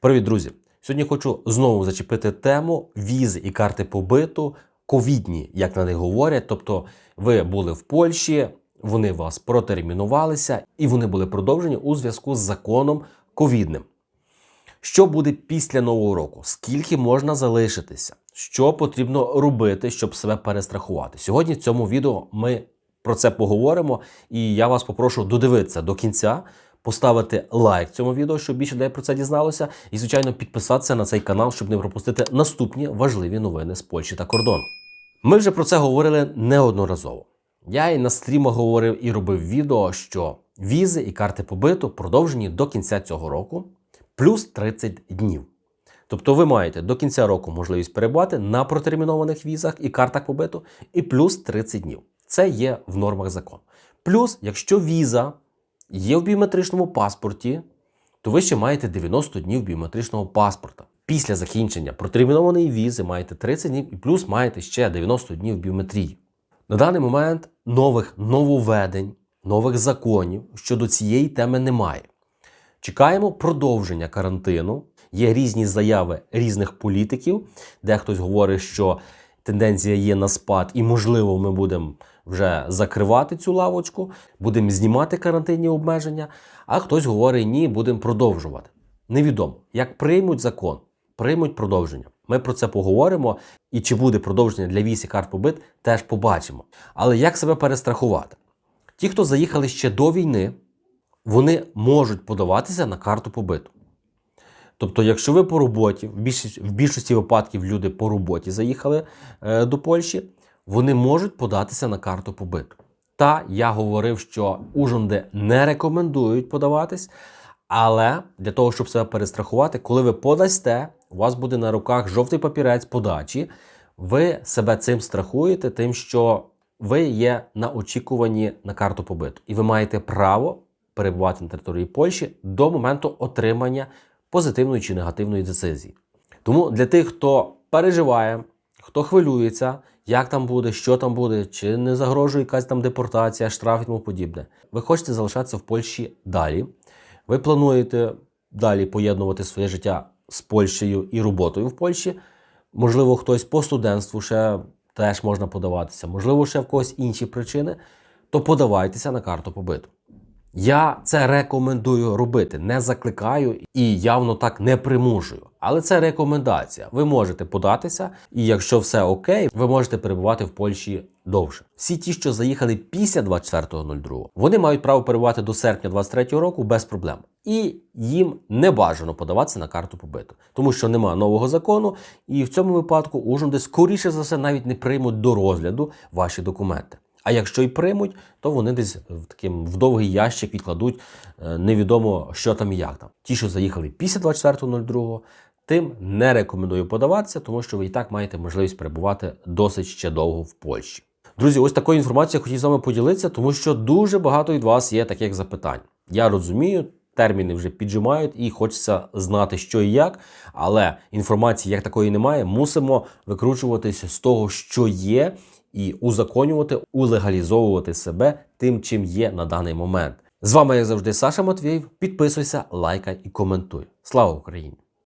Привіт, друзі! Сьогодні хочу знову зачепити тему візи і карти побиту ковідні, як на них говорять. Тобто, ви були в Польщі, вони вас протермінувалися і вони були продовжені у зв'язку з законом ковідним. Що буде після нового року? Скільки можна залишитися? Що потрібно робити, щоб себе перестрахувати? Сьогодні в цьому відео ми про це поговоримо, і я вас попрошу додивитися до кінця, поставити лайк цьому відео, щоб більше людей про це дізналося, і, звичайно, підписатися на цей канал, щоб не пропустити наступні важливі новини з Польщі та кордону. Ми вже про це говорили неодноразово. Я і на стрімах говорив і робив відео, що візи і карти побиту продовжені до кінця цього року, плюс 30 днів. Тобто ви маєте до кінця року можливість перебувати на протермінованих візах і картах побиту, і плюс 30 днів. Це є в нормах закону. Плюс, якщо віза є в біометричному паспорті, то ви ще маєте 90 днів біометричного паспорта. Після закінчення протермінованої візи маєте 30 днів і плюс маєте ще 90 днів біометрії. На даний момент нових нововведень, нових законів щодо цієї теми немає. Чекаємо продовження карантину. Є різні заяви різних політиків, де хтось говорить, що тенденція є на спад, і, можливо, ми будемо вже закривати цю лавочку, будемо знімати карантинні обмеження. А хтось говорить, ні, будемо продовжувати. Невідомо, як приймуть закон, приймуть продовження. Ми про це поговоримо. І чи буде продовження для віз і карт побит, теж побачимо. Але як себе перестрахувати? Ті, хто заїхали ще до війни, вони можуть подаватися на карту побиту. Тобто, якщо ви по роботі, в більшості, в більшості випадків люди по роботі заїхали е, до Польщі, вони можуть податися на карту побиту. Та я говорив, що ужонди не рекомендують подаватись, але для того, щоб себе перестрахувати, коли ви подасте, у вас буде на руках жовтий папірець подачі, ви себе цим страхуєте, тим, що ви є на очікуванні на карту побиту, і ви маєте право перебувати на території Польщі до моменту отримання позитивної чи негативної децизії. Тому для тих, хто переживає, хто хвилюється, як там буде, що там буде, чи не загрожує якась там депортація, штраф і тому подібне. Ви хочете залишатися в Польщі далі. Ви плануєте далі поєднувати своє життя з Польщею і роботою в Польщі. Можливо, хтось по студентству ще теж можна подаватися, можливо, ще в когось інші причини, то подавайтеся на карту побиту. Я це рекомендую робити, не закликаю і явно так не примушую. Але це рекомендація. Ви можете податися, і якщо все окей, ви можете перебувати в Польщі довше. Всі ті, що заїхали після 24.02, вони мають право перебувати до серпня 23 року без проблем. І їм не бажано подаватися на карту побиту, тому що нема нового закону, і в цьому випадку ужонди скоріше за все навіть не приймуть до розгляду ваші документи. А якщо й приймуть, то вони десь в таким в довгий ящик відкладуть е, невідомо, що там і як там. Ті, що заїхали після 24.02, тим не рекомендую подаватися, тому що ви і так маєте можливість перебувати досить ще довго в Польщі. Друзі, ось такою інформацією хотів з вами поділитися, тому що дуже багато від вас є таких запитань. Я розумію. Терміни вже піджимають і хочеться знати, що і як, але інформації як такої немає. Мусимо викручуватися з того, що є, і узаконювати, улегалізовувати себе тим, чим є на даний момент. З вами, як завжди, Саша Матвєєв. Підписуйся, лайкай і коментуй. Слава Україні!